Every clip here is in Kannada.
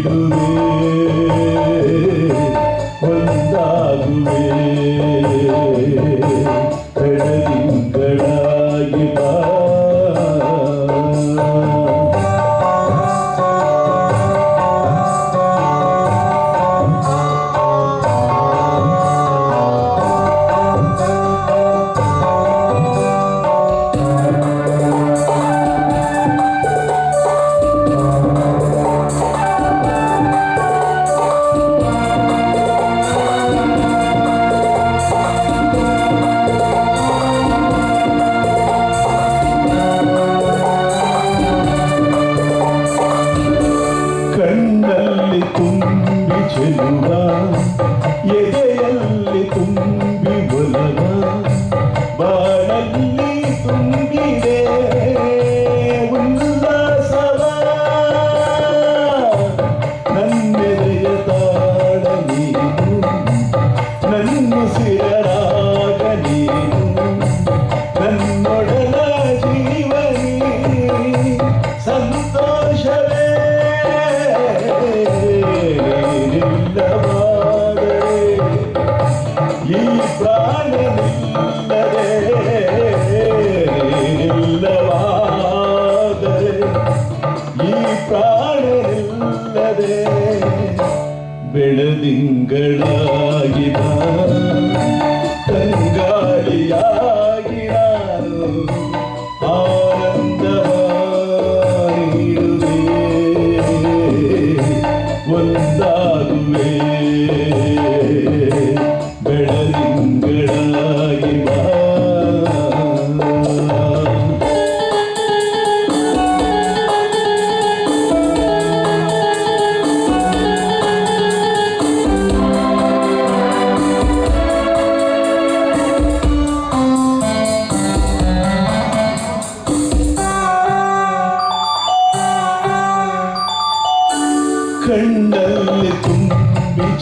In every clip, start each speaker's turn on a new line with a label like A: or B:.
A: ನೀಡುವೆ ನಿಲ್ಲದೆ ಬೆಳದಿಂಗಳಾಗಿ ಬಾ ತಂಗಾಳಿಯಾಗಿ ನಾನು ಆನಂದವ ನೀಡುವೆ ಒಂದಾಗುವೆ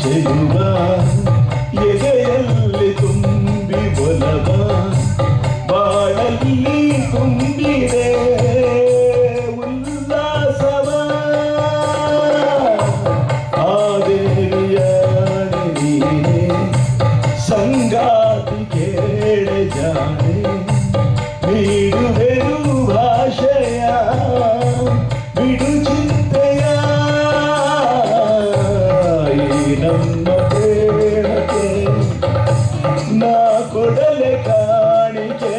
A: ತುಂಬಿ ಚೆಲುವ ನಾ ಕೊಡಲೆ ಕಾಣಿಕೆ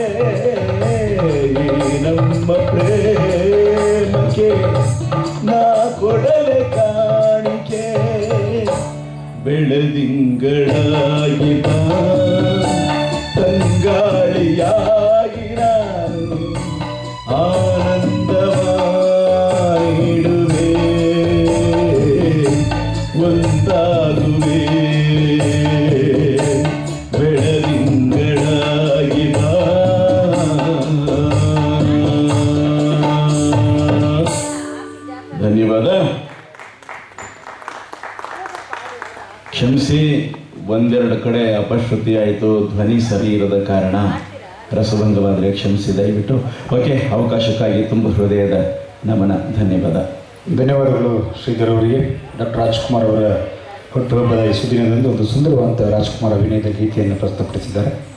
A: ನಮ್ಮ ಪ್ರೇಮಕ್ಕೆ ನಾ ಕೊಡಲೆ ಕಾಣಿಕೆ. ಬೆಳದಿಂಗಳಾಗಿ ಕ್ಷಮಿಸಿ, ಒಂದೆರಡು ಕಡೆ ಅಪಶ್ರುತಿ ಆಯಿತು, ಧ್ವನಿ ಸರಿ ಇರದ ಕಾರಣ. ರಸಭಂಗವಾದರೆ ಕ್ಷಮಿಸಿ, ದಯವಿಟ್ಟು. ಓಕೆ, ಅವಕಾಶಕ್ಕಾಗಿ ತುಂಬ ಹೃದಯದ ನಮನ, ಧನ್ಯವಾದ.
B: ಧನ್ಯವಾದಗಳು ಶ್ರೀಧರ್ ಅವರಿಗೆ. ಡಾಕ್ಟರ್ ರಾಜ್ಕುಮಾರ್ ಅವರ ಹುಟ್ಟುಹಬ್ಬದ ಈ ಸುದಿನದಂದು ಒಂದು ಸುಂದರವಾದ ರಾಜ್ಕುಮಾರ್ ಅಭಿನಯದ ಗೀತೆಯನ್ನು ಪ್ರಸ್ತುತಪಡಿಸಿದ್ದಾರೆ.